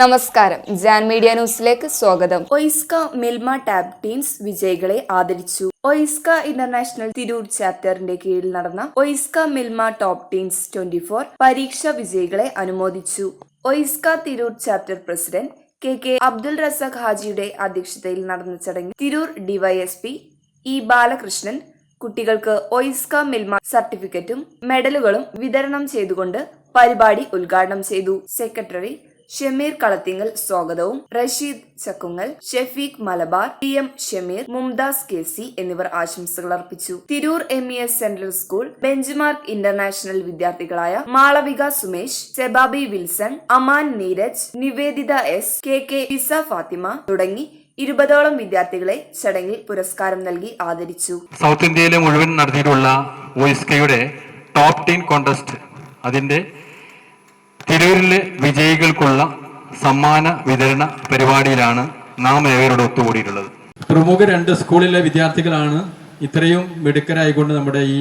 നമസ്കാരം. ജാൻ മീഡിയ ന്യൂസിലേക്ക് സ്വാഗതം. ഒയിസ്ക മിൽമ ടാബ് ടീംസ് വിജയികളെ ആദരിച്ചു. ഒയിസ്ക ഇന്റർനാഷണൽ തിരൂർ ചാപ്റ്ററിന്റെ കീഴിൽ നടന്ന OISCA Milma top teams twenty four പരീക്ഷാ വിജയികളെ അനുമോദിച്ചു. OISCA Tirur chapter president K K Abdul Razak ഹാജിയുടെ അധ്യക്ഷതയിൽ നടന്ന ചടങ്ങിൽ തിരൂർ ഡിവൈഎസ്പി ഇ ബാലകൃഷ്ണൻ കുട്ടികൾക്ക് ഒയിസ്ക മിൽമ സർട്ടിഫിക്കറ്റും മെഡലുകളും വിതരണം ചെയ്തുകൊണ്ട് പരിപാടി ഉദ്ഘാടനം ചെയ്തു. സെക്രട്ടറി ഷമീർ കളത്തിങ്ങൽ സ്വാഗതവും. Rasheed Chakkungal Shefeeq Malabar T M Shameer Mumtaz K C എന്നിവർ ആശംസകൾ അർപ്പിച്ചു. Tirur M E S central school benchmark international വിദ്യാർത്ഥികളായ Malavika Sumesh സെബാബി Wilson Aman Neeraj Niveditha S K K Isa Fathima തുടങ്ങി ഇരുപതോളം വിദ്യാർത്ഥികളെ ചടങ്ങിൽ പുരസ്കാരം നൽകി ആദരിച്ചു. സൗത്ത് ഇന്ത്യയിലെ മുഴുവൻ നടത്തിയിട്ടുള്ള വോയിസ്കയുടെ ടോപ്പ് ടെൻ കോൺടെസ്റ്റ് അതിന്റെ തിരൂരിലെ വിജയികൾക്കുള്ള സമ്മാന വിതരണ പരിപാടിയിലാണ് നാം ഏവരോട് ഒത്തുകൂടിയിട്ടുള്ളത്. പ്രമുഖ രണ്ട് സ്കൂളിലെ വിദ്യാർത്ഥികളാണ് ഇത്രയും മിടുക്കരായിക്കൊണ്ട് നമ്മുടെ ഈ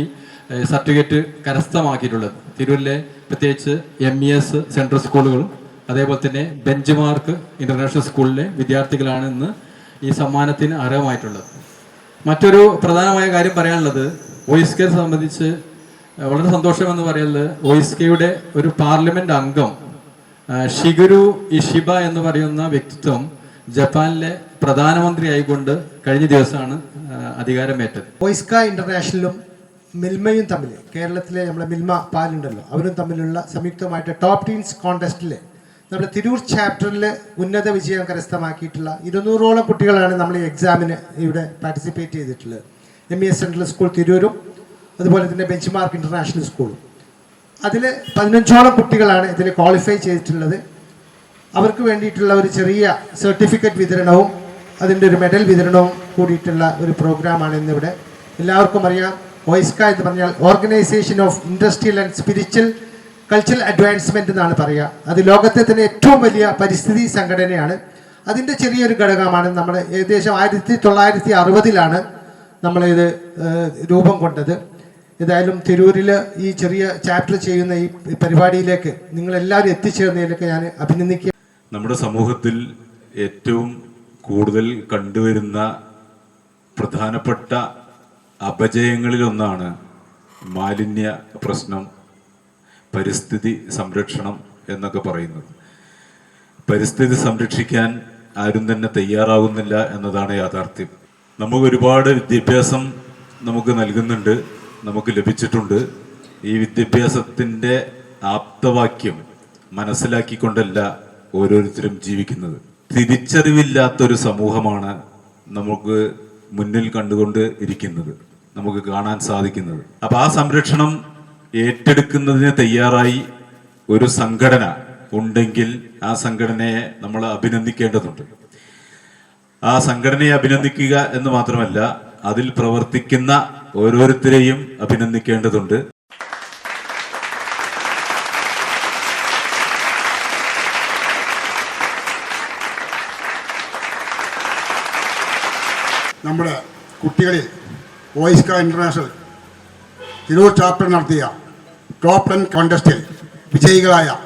സർട്ടിഫിക്കറ്റ് കരസ്ഥമാക്കിയിട്ടുള്ളത്. തിരൂരിലെ പ്രത്യേകിച്ച് എം ഇ എസ് സെൻട്രൽ സ്കൂളുകളും അതേപോലെ തന്നെ ബെഞ്ച് മാർക്ക് ഇന്റർനാഷണൽ സ്കൂളിലെ വിദ്യാർത്ഥികളാണ് ഇന്ന് ഈ സമ്മാനത്തിന് അർഹമായിട്ടുള്ളത്. മറ്റൊരു പ്രധാനമായ കാര്യം പറയാനുള്ളത് വോയിസ് കെയർ സംബന്ധിച്ച് ഏഹ്, സന്തോഷം എന്ന് പറയുന്നത് ഒയിസ്കയുടെ ഒരു പാർലമെന്റ് അംഗം ഷിഗുരു ഇഷിബ എന്ന് പറയുന്ന വ്യക്തിത്വം ജപ്പാനിലെ പ്രധാനമന്ത്രി ആയിക്കൊണ്ട് കഴിഞ്ഞ ദിവസമാണ് അധികാരമേറ്റത്. ഒയിസ്ക ഇന്റർനാഷണലും മിൽമയും തമ്മിൽ കേരളത്തിലെ നമ്മുടെ മിൽമ പാലുണ്ടല്ലോ അവരും തമ്മിലുള്ള സംയുക്തമായിട്ട് ടോപ്പ് ടീൻസ് കോൺടെസ്റ്റിൽ നമ്മുടെ തിരൂർ ചാപ്റ്ററിൽ ഉന്നത വിജയം കരസ്ഥമാക്കിയിട്ടുള്ള ഇരുന്നൂറോളം കുട്ടികളാണ് നമ്മൾ ഈ എക്സാമിന് ഇവിടെ പാർട്ടിസിപ്പേറ്റ് ചെയ്തിട്ടുള്ളത്. M E S central school തിരൂരും അതുപോലെ തന്നെ ബെഞ്ച് മാർക്ക് ഇന്റർനാഷണൽ സ്കൂളും അതിൽ പതിനഞ്ചോളം കുട്ടികളാണ് ഇതിൽ ക്വാളിഫൈ ചെയ്തിട്ടുള്ളത്. അവർക്ക് വേണ്ടിയിട്ടുള്ള ഒരു ചെറിയ സർട്ടിഫിക്കറ്റ് വിതരണവും അതിന്റെ ഒരു മെഡൽ വിതരണവും കൂടിയിട്ടുള്ള ഒരു പ്രോഗ്രാമാണ് ഇന്നിവിടെ. എല്ലാവർക്കും അറിയാം ഓയിസ്ക എന്ന് പറഞ്ഞാൽ organisation of industrial and spiritual cultural advancement എന്നാണ് പറയുക. അത് ലോകത്തെ തന്നെ ഏറ്റവും വലിയ പരിസ്ഥിതി സംഘടനയാണ്. അതിന്റെ ചെറിയൊരു ഘടകമാണ് നമ്മൾ ഏകദേശം ആയിരത്തി തൊള്ളായിരത്തി അറുപതിലാണ് നമ്മളിത് രൂപം കൊണ്ടത്. ഏതായാലും തിരൂരിൽ ഈ ചെറിയ ചാപ്റ്റർ ചെയ്യുന്ന ഈ പരിപാടിയിലേക്ക് നിങ്ങളെല്ലാവരും എത്തിച്ചേർന്നതിലൊക്കെ ഞാൻ അഭിനന്ദിക്കുക. നമ്മുടെ സമൂഹത്തിൽ ഏറ്റവും കൂടുതൽ കണ്ടുവരുന്ന പ്രധാനപ്പെട്ട അപജയങ്ങളിലൊന്നാണ് മാലിന്യ പ്രശ്നം പരിസ്ഥിതി സംരക്ഷണം എന്നൊക്കെ പറയുന്നത്. പരിസ്ഥിതി സംരക്ഷിക്കാൻ ആരും തന്നെ തയ്യാറാകുന്നില്ല എന്നതാണ് യാഥാർത്ഥ്യം. നമുക്ക് ഒരുപാട് വിദ്യാഭ്യാസം നമുക്ക് നൽകുന്നുണ്ട്. നമുക്ക് ലഭിച്ചിട്ടുണ്ട്. ഈ വിദ്യാഭ്യാസത്തിന്റെ ആപ്തവാക്യം മനസ്സിലാക്കിക്കൊണ്ടല്ല ഓരോരുത്തരും ജീവിക്കുന്നത്. തിരിച്ചറിവില്ലാത്തൊരു സമൂഹമാണ് നമുക്ക് മുന്നിൽ കണ്ടുകൊണ്ട് ഇരിക്കുന്നത് നമുക്ക് കാണാൻ സാധിക്കുന്നത്. അപ്പൊ ആ സംരക്ഷണം ഏറ്റെടുക്കുന്നതിന് തയ്യാറായി ഒരു സംഘടന ഉണ്ടെങ്കിൽ ആ സംഘടനയെ നമ്മൾ അഭിനന്ദിക്കേണ്ടതുണ്ട്. ആ സംഘടനയെ അഭിനന്ദിക്കുക എന്ന് മാത്രമല്ല അതിൽ പ്രവർത്തിക്കുന്ന ഓരോരുത്തരെയും അഭിനന്ദിക്കേണ്ടതുണ്ട്. നമ്മുടെ കുട്ടികളിൽ വോയിസ്ക ഇന്റർനാഷണൽ തിരൂർ ചാപ്റ്റർ നടത്തിയ ടോപ്പ് ടെൻ കോണ്ടസ്റ്റിൽ വിജയികളായ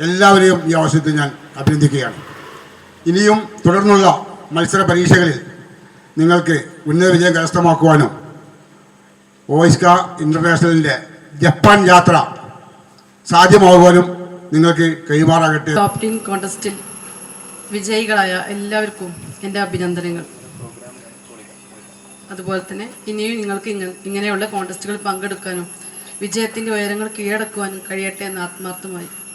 എല്ലാവരെയും ഈ അവസരത്തിൽ ഞാൻ അഭിനന്ദിക്കുകയാണ്. ഇനിയും തുടർന്നുള്ള മത്സര പരീക്ഷകളിൽ നിങ്ങൾക്ക് ഉന്നത വിജയം കരസ്ഥമാക്കുവാനും ഓയിസ്ക ഇന്റർനാഷണലിന്റെ ജപ്പാൻ യാത്ര സാധ്യമാകുവാനും നിങ്ങൾക്ക് കൈമാറാകട്ടെ. കോൺടെസ്റ്റിൽ വിജയികളായ എല്ലാവർക്കും എന്റെ അഭിനന്ദനങ്ങൾ. അതുപോലെ തന്നെ ഇനിയും നിങ്ങൾക്ക് ഇങ്ങനെയുള്ള കോൺടെസ്റ്റുകളിൽ പങ്കെടുക്കാനും വിജയത്തിന്റെ ഉയരങ്ങൾ കീഴടക്കുവാനും കഴിയട്ടെ എന്ന് ആത്മാർത്ഥമായി